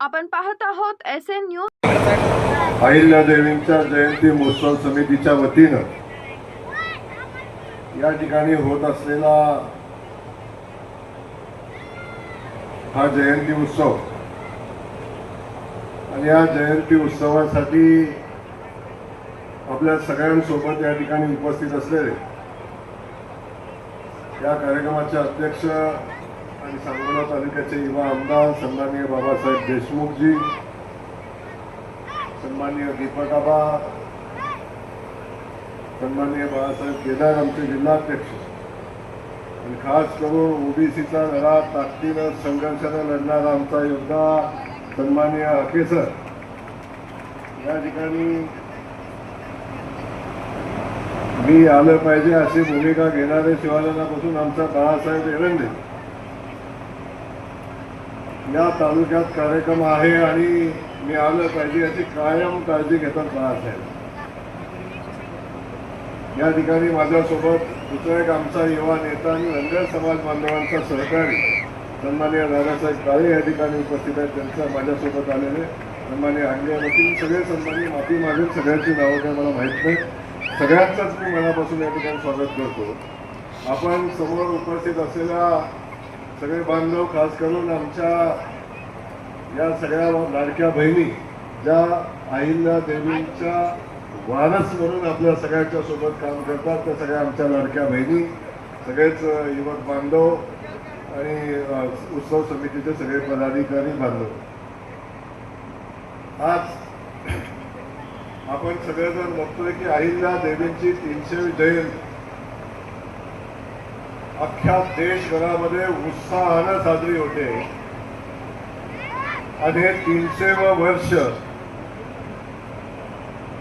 आपण पाहत आहोत एस एन न्यूज अहिल्यादेवींच्या जयंती महोत्सव समितीच्या वतीनं या ठिकाणी होत असलेला हा जयंती उत्सव. आणि या जयंती उत्सवासाठी आपल्या सगळ्यांसोबत या ठिकाणी उपस्थित असलेले या कार्यक्रमाचे अध्यक्ष आणि सांगोला तालुक्याचे युवा आमदार सन्माननीय बाबासाहेब देशमुखजी सन्माननीय दीपकाबा सन्माननीय बाळासाहेब केदार आमचे जिल्हाध्यक्ष. आणि खास करून ओबीसीचा लढा ताकदीनं संघर्षानं लढणारा आमचा योद्धा सन्माननीय अखेसर या ठिकाणी मी आलं पाहिजे अशी भूमिका घेणारे शिवाजीपासून आमचा बाळासाहेब एरंडे. या तालुक्यात कार्यक्रम आहे आणि मी आलं पाहिजे याची कायम काळजी घेतात बाळासाहेब. या ठिकाणी माझ्यासोबत दुसरा एक आमचा युवा नेता आणि धनगर समाज बांधवांचा सहकारी सन्मान्य दादासाहेब काळे या ठिकाणी उपस्थित आहेत. त्यांचं माझ्यासोबत आलेले सन्मान्य अंगे वकील सगळे सन्मान्य माफी मागेल सगळ्यांची नावं काय मला माहीत नाही. सगळ्यांचंच मी मनापासून या ठिकाणी स्वागत करतो. आपण समोर उपस्थित असलेल्या सगळे बांधव खास करून आमच्या या सगळ्या लाडक्या बहिणी ज्या अहिल्या देवींच्या वारस म्हणून आपल्या सगळ्यांच्या सोबत काम करतात त्या सगळ्या आमच्या लाडक्या बहिणी सगळेच युवक बांधव आणि उत्सव समितीचे सगळे पदाधिकारी बांधव. आज आपण सगळेजण बघतोय की अहिल्या देवींची तीनशे जयंती अख्ख्या देशभरामध्ये उत्साहानं साजरी होते. आणि हे तीनशे वर्ष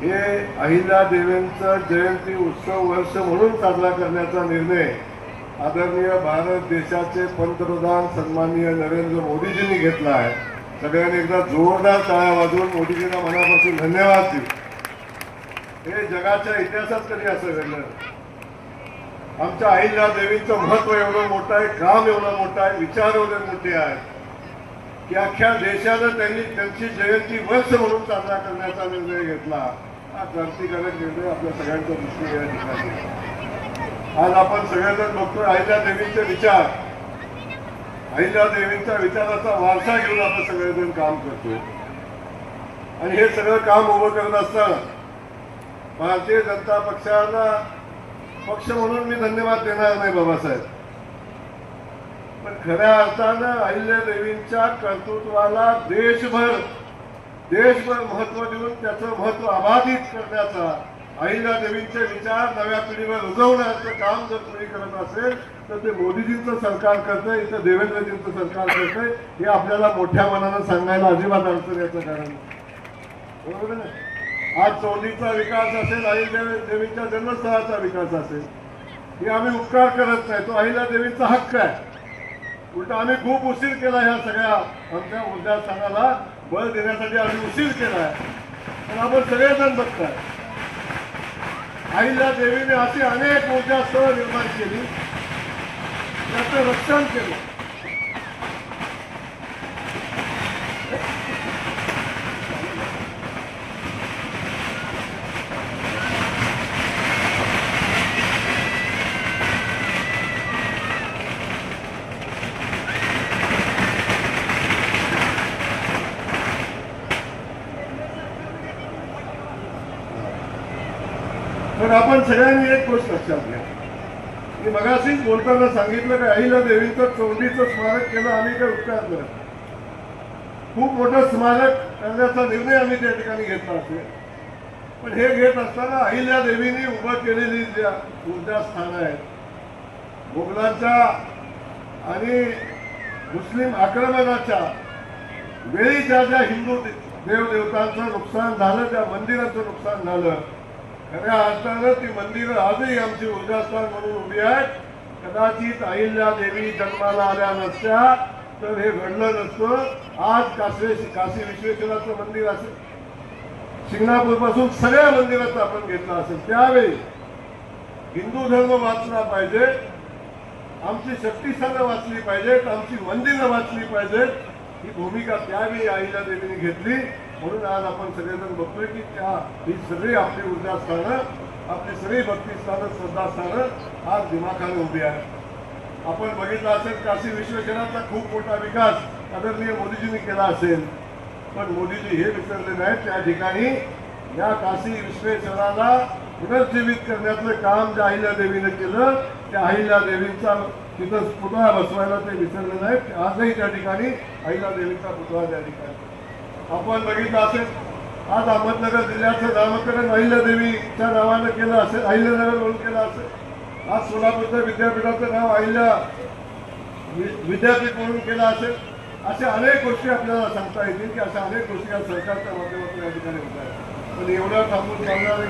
हे अहिल्या देवींचं जयंती उत्सव वर्ष म्हणून साजरा करण्याचा निर्णय आदरणीय भारत देशाचे पंतप्रधान सन्माननीय नरेंद्र मोदीजींनी घेतला आहे. सगळ्यांनी एकदा जोरदार टाळ्या वाजवून मोदीजींना मनापासून धन्यवाद देऊ. हे जगाच्या इतिहासात कधी असं घडलं? आमच्या अहिल्या देवीचं महत्त्व एवढं मोठं आहे काम एवढं मोठं आहे विचार एवढे मोठे आहेत की अख्ख्या देशानं त्यांनी त्यांची जयंती वर्ष म्हणून साजरा करण्याचा निर्णय घेतला. हा क्रांतिकारक निर्णय आपल्या सगळ्यांच्या दृष्टीने या ठिकाणी. आज आपण सगळ्यांना बघतोय अहिल्या देवींचे विचार. अहिल्या देवींच्या विचाराचा वारसा घेऊन आपण सगळेजण काम करतो आणि हे सगळं काम उभं करत असताना भारतीय जनता पक्षाला पक्ष म्हणून मी धन्यवाद देणार नाही बाबासाहेब पण खऱ्या अर्थानं अहिल्या देवींच्या कर्तृत्वाला देशभर देशभर महत्त्व देऊन त्याचं महत्त्व अबाधित करण्याचा अहिल्या देवींचे विचार नव्या पिढीवर रुजवण्याचं काम जर कोणी करत असेल तर ते मोदीजींचं सरकार करतंय इथं देवेंद्रजींचं सरकार करतंय हे आपल्याला मोठ्या मनानं सांगायला अजिबात अडचण याचं कारण बरोबर ना? आज चौलीचा विकास असेल अहिल्या देवीच्या जन्मस्थळाचा विकास असेल हे आम्ही उपकार करत नाही. तो अहिल्या देवीचा हक्क आहे. उलट आम्ही खूप उशीर केला ह्या सगळ्या आमच्या संघाला बळ देण्यासाठी आम्ही उशीर केला आहे. पण आपण सगळेजण बघताय. अहिल्या देवीने अशी अनेक ऊर्जा स्थळ निर्माण केली. त्याचं रक्षण केलं. पण आपण सगळ्यांनी एक गोष्ट लक्षात घ्या. मी मगाशीच बोलताना सांगितलं की अहिल्या देवीचं चोंडीचं स्मारक केलं आम्ही काय उपकार करत खूप मोठं स्मारक करण्याचा निर्णय आम्ही त्या ठिकाणी घेतला असेल. पण हे घेत असताना अहिल्या देवीने उभं केलेली ज्या ऊर्जा स्थानं आहेत मुघलांच्या आणि मुस्लिम आक्रमणाच्या वेळी ज्या ज्या हिंदू देवदेवतांचं नुकसान झालं त्या मंदिराचं नुकसान झालं खऱ्या अर्थानं ती मंदिरं आजही आमची ऊर्जास्थान म्हणून उभी आहेत. कदाचित अहिल्या देवी जन्माला आल्या नसत्या तर हे घडलं नसतं. आज काशी काशी विश्वेश्वराचं मंदिर असेल शिंगणापूरपासून सगळ्या मंदिराचा आपण घेतलं असेल त्यावेळी हिंदू धर्म वाचला पाहिजे आमची शक्तिस्थानं वाचली पाहिजेत आमची मंदिरं वाचली पाहिजेत. ही भूमिका त्यावेळी आईला देवीने घेतली. म्हणून आज आपण सगळेजण बघतोय की त्या ही सगळी आपली ऊर्जा स्थानं आपली सगळी भक्ती स्थानं श्रद्धास्थानं आज दिमाखाने उभी आहेत आपण बघितलं असेल काशी विश्वेश्वराचा खूप मोठा विकास आदरणीय मोदीजींनी केला असेल. पण मोदीजी हे विसरले नाहीत. त्या ठिकाणी या काशी विश्वेश्वराला पुनर्जीवित करण्याचं काम ज्या अहिल्या देवीने केलं त्या अहिल्या देवींचा तिथं पुतळा बसवायला ते विसरले नाहीत. आजही त्या ठिकाणी अहिल्या देवीचा पुतळा त्या ठिकाणी. आपण बघितलं असेल आज अहमदनगर जिल्ह्याचं नामकरण अहिल्या देवीच्या नावानं केलं असेल अहिल्यानगर म्हणून केलं असेल. आज सोलापूरच्या विद्यापीठाचं नाव अहिल्या विद्यापीठ म्हणून केलं असेल. अशा अनेक गोष्टी आपल्याला सांगता येतील की अशा अनेक गोष्टी या सरकारच्या माध्यमातून या ठिकाणी होत आहेत. पण एवढं थांबून चालणार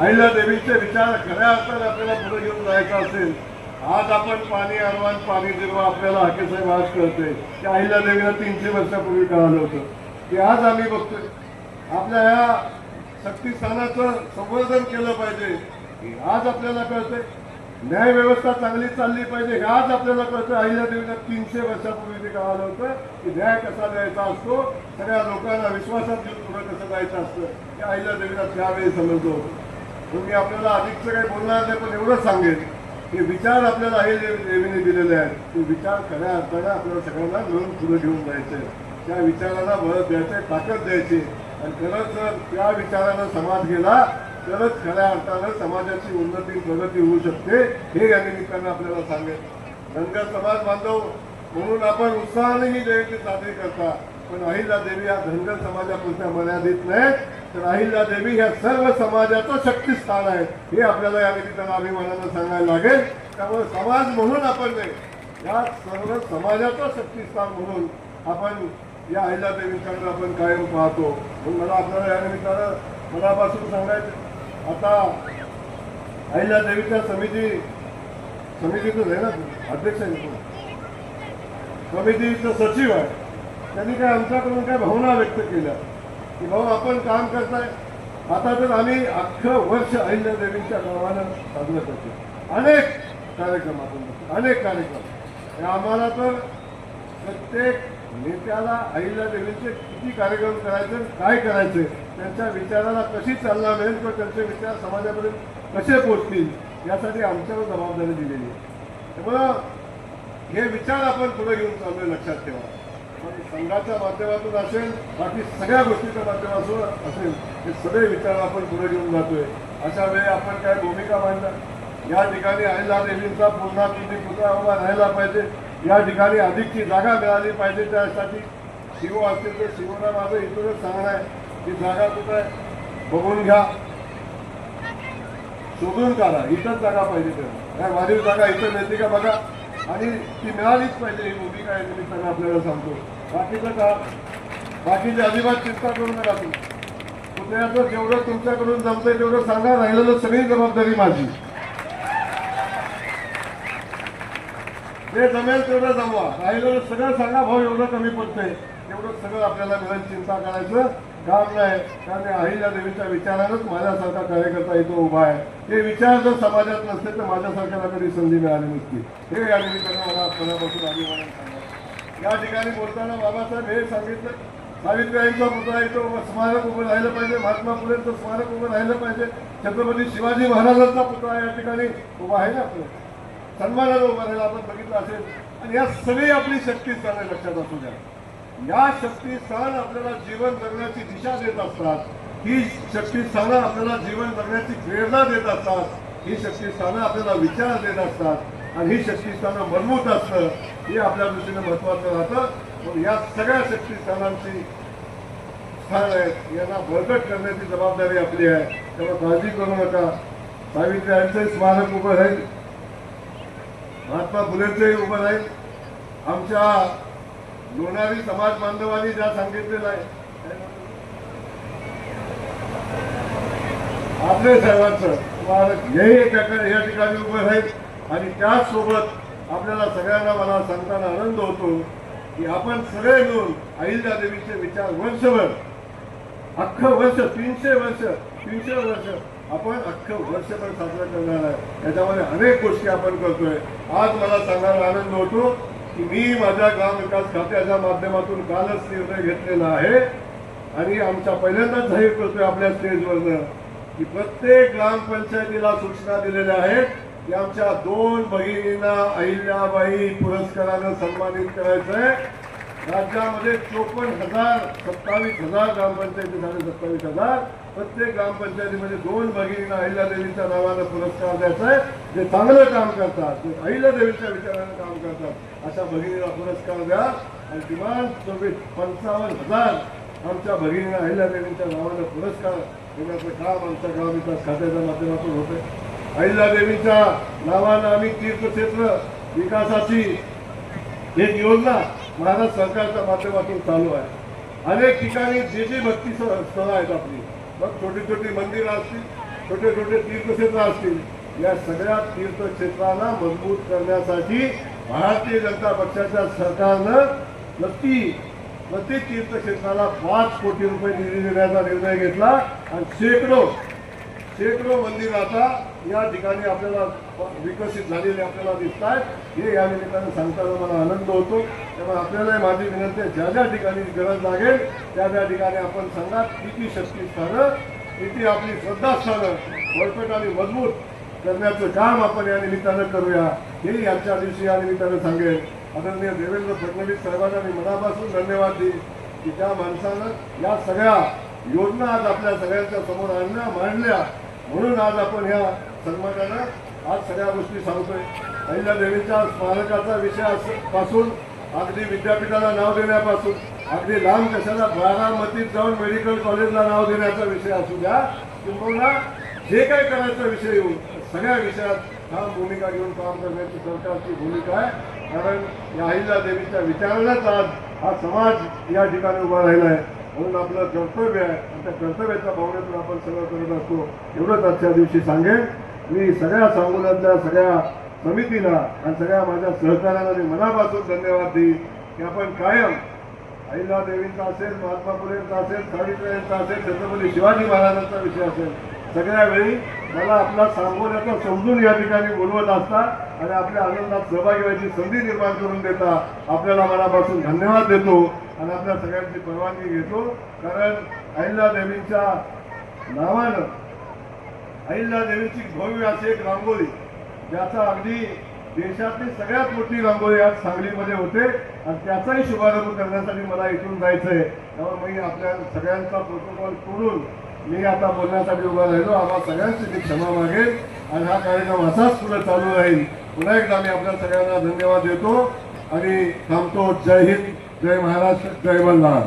अहिल्यादेवीचे अहिल्या विचार खऱ्या अर्थाने आपल्याला पुढे घेऊन जायचा असेल आज आपण पाणी अरवान पाणी जिरवा आपल्याला हाकेसाहेब आज कळते की अहिल्या देवीला तीनशे वर्षापूर्वी कळालं होतं. की आज आम्ही बघतोय. आपल्या ह्या शक्तिस्थानाचं संवर्धन केलं पाहिजे. आज आपल्याला कळतंय न्याय व्यवस्था चांगली चालली पाहिजे हे आज आपल्याला कळतं अहिल्या देवीला तीनशे वर्षापूर्वी ते कळालं होतं की न्याय कसा द्यायचा असतो सगळ्या लोकांना विश्वासात घेऊन पुढे कसं जायचं असतं हे अहिल्यादेवीला त्यावेळी समजलो होतो. मी आपल्याला अधिकचं काही बोलणार नाही पण एवढंच सांगेन की विचार आपल्याला अहिल्या देवीने दिलेले आहेत. ते विचार खऱ्या अर्थाने आपल्याला सगळ्यांना मिळून पुढे घेऊन जायचे त्या विचाराला बळ द्यायचे ताकद द्यायची. आणि खरंच जर त्या विचारानं समाज गेला तरच खऱ्या अर्थानं समाजाची उन्नती प्रगती होऊ शकते हे या निमित्तानं आपल्याला सांगेल धनगर समाज बांधव म्हणून आपण उत्साहाने ही जयंती साजरी करता. पण अहिल्या देवी या धनगर समाजापुरत्या मर्यादित नाही. तर अहिल्या देवी ह्या सर्व समाजाचं शक्तिस्थान आहे. हे आपल्याला या निमित्तानं अभिमानानं सांगायला लागेल. त्यामुळे समाज म्हणून आपण नाही या सर्व समाजाचं शक्तिस्थान म्हणून आपण या अहिल्या देवीकडे आपण कायम पाहतो. म्हणून मला आपल्याला या निमित्तानं मनापासून सांगायचं आता अहिल्यादेवीच्या समिती समितीचं आहे ना अध्यक्ष आहे समितीचं सचिव आहे. त्यांनी काय आमच्याकडून काय भावना व्यक्त केल्या? की भाऊ आपण काम करताय. आता तर आम्ही अख्खं वर्ष अहिल्या देवीच्या नावानं साजरं करतो अनेक कार्यक्रम आपण अनेक कार्यक्रम. हे आम्हाला तर प्रत्येक नेत्याला अहिल्या देवीचे किती कार्यक्रम करायचे काय करायचे त्यांच्या विचाराला कशी चालना मिळेल किंवा त्यांचे विचार समाजापर्यंत कसे पोचतील यासाठी आमच्यावर जबाबदारी दिलेली आहे. त्यामुळं हे विचार आपण पुढे घेऊन चाललोय लक्षात ठेवा. पण संघाच्या माध्यमातून असेल बाकी सगळ्या गोष्टीच्या माध्यमातून असेल हे सगळे विचार आपण पुढे घेऊन जातोय. अशा वेळी आपण काय भूमिका मांडणार? या ठिकाणी आईला देवींचा पुन्हा किती पुन्हा उभा राहायला पाहिजे. या ठिकाणी अधिकची जागा मिळाली पाहिजे त्यासाठी शिव असतील तर शिवला माझं इथूनच सांगणं आहे की जागा कुठं आहे? बघून घ्या. शोधून काढा. इथंच जागा पाहिजे त्याला काय वाढीव जागा इथं मिळते का बघा. आणि ती मिळालीच पाहिजे. ही भूमिका या निमित्तानं आपल्याला सांगतो. बाकीचं का? बाकीची अजिबात चिंता करू नका तुम्ही. पुतळ्याचं जेवढं तुमच्याकडून जमतंय तेवढं सांगा. राहिलेलं सगळी जबाबदारी माझी. जे जमेल तेवढं जमवा. राहिलेलं सगळं सांगा भाऊ एवढं कमी पडतंय. एवढं सगळं आपल्याला मिळेल चिंता करायचं काम नाही. कारण अहिल्या देवीच्या विचारानंच माझ्यासारखा कार्यकर्ता इथं उभा आहे. हे विचार जर समाजात नसते तर माझ्यासारख्याला कधी संधी मिळाली नसती. हे या निमित्तानं मला मनापासून अभिमान सांगा या ठिकाणी बोलताना बाबासाहेब हे सांगितलं सावित्रीबाईंचा पुतळा इथं स्मारक उभं राहिलं पाहिजे महात्मा फुलेंचं स्मारक उभं राहिलं पाहिजे. छत्रपती शिवाजी महाराजांचा पुतळा या ठिकाणी उभा आहे ना आपलं. सन्मानानं उभं राहिला आपण बघितलं असेल आणि या सगळी आपली शक्ती स्थाने लक्षात असू द्या. या शक्ती स्थान आपल्याला जीवन जगण्याची दिशा देत असतात. ही शक्ती सण आपल्याला जीवन जगण्याची प्रेरणा देत असतात. ही शक्ती स्थानं आपल्याला विचार देत असतात. आणि ही शक्ती सण मजबूत असतं. हे आपल्या दृष्टीने महत्वाचं राहतं. या सगळ्या शक्ती सणांची स्थान आहेत. यांना बळकट करण्याची जबाबदारी आपली आहे. त्यामुळे काळजी करू नका. सावित्र्यांचे स्मारक उभं राहील. महात्मा फुलेंचंही उभं राहील. आमच्या लोणारी समाज बांधवांनी ज्या सांगितलेलं आहे. आपले सर्वांचं स्मारक हेही या ठिकाणी उभं राहील. आणि त्याचसोबत आपल्याला सगळ्यांना मला सांगताना आनंद होतो की आपण सगळे मिळून अहिल्या देवीचे विचार वर्षभर अख्खं वर्ष तीनशे वर्ष तीनशे वर्ष आपण अख्खं वर्षभर साजरा करणार आहे. त्याच्यामध्ये अनेक गोष्टी आपण करतोय. आज मला सांगायला आनंद होतो की मी माझ्या ग्राम विकास खात्याच्या माध्यमातून कालच निर्णय घेतलेला आहे. आणि आमच्या पहिल्यांदाच जाहीर करतोय आपल्या स्टेजवरनं की प्रत्येक ग्रामपंचायतीला सूचना दिलेल्या आहेत की आमच्या दोन भगिनींना अहिल्याबाई पुरस्कारानं सन्मानित करायचं आहे राज्यामध्ये चोपन्न हजार सत्तावीस हजार ग्रामपंचायती झाले सत्तावीस हजार. प्रत्येक ग्रामपंचायतीमध्ये दोन भगिनींना अहिल्यादेवीच्या नावानं पुरस्कार द्यायचा आहे. जे चांगलं काम करतात जे अहिल्या देवीच्या विचारानं काम करतात अशा भगिनीला पुरस्कार द्या. आणि किमान चोवीस पंचावन्न हजार आमच्या भगिनींना अहिल्यादेवीच्या नावानं पुरस्कार देण्याचं काम आमच्या ग्रामविकास खात्याच्या माध्यमातून होतंय. अहिल्यादेवीच्या नावानं आम्ही तीर्थक्षेत्र विकासाची एक योजना महाराष्ट्र सरकारच्या माध्यमातून चालू आहे. अनेक ठिकाणी जे जे भक्ती स्थळं आहेत आपली. मग छोटी छोटी मंदिरं असतील छोटे छोटे तीर्थक्षेत्र असतील या सगळ्या तीर्थक्षेत्राला मजबूत करण्यासाठी भारतीय जनता पक्षाच्या सरकारनं नक्की प्रति तीर्थक्षेत्राला पाच कोटी रुपये निधी देण्याचा निर्णय घेतला. आणि शेकडो शेकडो मंदिर आता या ठिकाणी आपल्याला विकसित झालेले आपल्याला दिसत आहेत हे या निमित्तानं सांगताना मला आनंद होतो. त्यामुळे आपल्यालाही माझी विनंती आहे ज्या ज्या ठिकाणी गरज लागेल त्या त्या ठिकाणी आपण सांगा किती शक्तीस्थानं किती आपली श्रद्धास्थानं बळकट आणि मजबूत करण्याचं काम आपण या निमित्तानं करूया. हे याच्या दिवशी या निमित्तानं सांगेल आदरणीय देवेंद्र फडणवीस साहेबांना मी मनापासून धन्यवाद देईन की त्या माणसानं या सगळ्या योजना आज आपल्या सगळ्यांच्या समोर आणल्या मांडल्या. म्हणून आज आपण ह्या सन्मानानं आज सगळ्या गोष्टी सांगतोय. अहिल्यादेवीच्या स्मारकाचा विषयपासून अगदी विद्यापीठाला नाव देण्यापासून अगदी लांब कशाला बारामतीत जाऊन मेडिकल कॉलेजला नाव देण्याचा विषय असू द्या किंवा जे काही करायचा विषय येऊन सगळ्या विषयात ठाम भूमिका घेऊन काम करण्याची सरकारची भूमिका आहे. कारण या अहिल्या देवीच्या विचारानेच आज हा समाज या ठिकाणी उभा राहिला आहे. म्हणून आपलं कर्तव्य आहे. आणि त्या कर्तव्याच्या भावनेतून आपण सगळं करत असतो. एवढंच आजच्या दिवशी सांगेन. मी सगळ्या सांगोल्यातल्या सगळ्या समितीला आणि सगळ्या माझ्या सहकाऱ्यांना मी मनापासून धन्यवाद देईन की आपण कायम अहिला देवींचा असेल महात्मा फुलेंचा असेल सावित्रीबाईंचा असेल छत्रपती शिवाजी महाराजांचा विषय असेल. सगळ्या वेळी मला आपला सांगोल्याचं समजून या ठिकाणी बोलवत असता आणि आपल्या आनंदात सहभागी व्हायची संधी निर्माण करून देता आपल्याला मनापासून धन्यवाद देतो आणि आपल्या सगळ्यांची परवानगी घेतो. कारण अहिल्या देवींच्या नावानं देवीची भव्य अशी एक रांगोळी ज्याचा अगदी देशातली सगळ्यात मोठी रांगोळी आज सांगलीमध्ये होते. आणि त्याचाही शुभारंभ करण्यासाठी मला इथून जायचं आहे त्यामुळे मी आपल्या सगळ्यांचा प्रोटोकॉल तोडून मी आता बोलण्यासाठी उभा राहिलो. आम्हा सगळ्यांची ती क्षमा मागेल आणि हा कार्यक्रम असाच पुढे चालू राहील. पुन्हा एकदा मी आपल्या सगळ्यांना धन्यवाद देतो आणि थांबतो. जय हिंद जय महाराष्ट्र जय मल्हार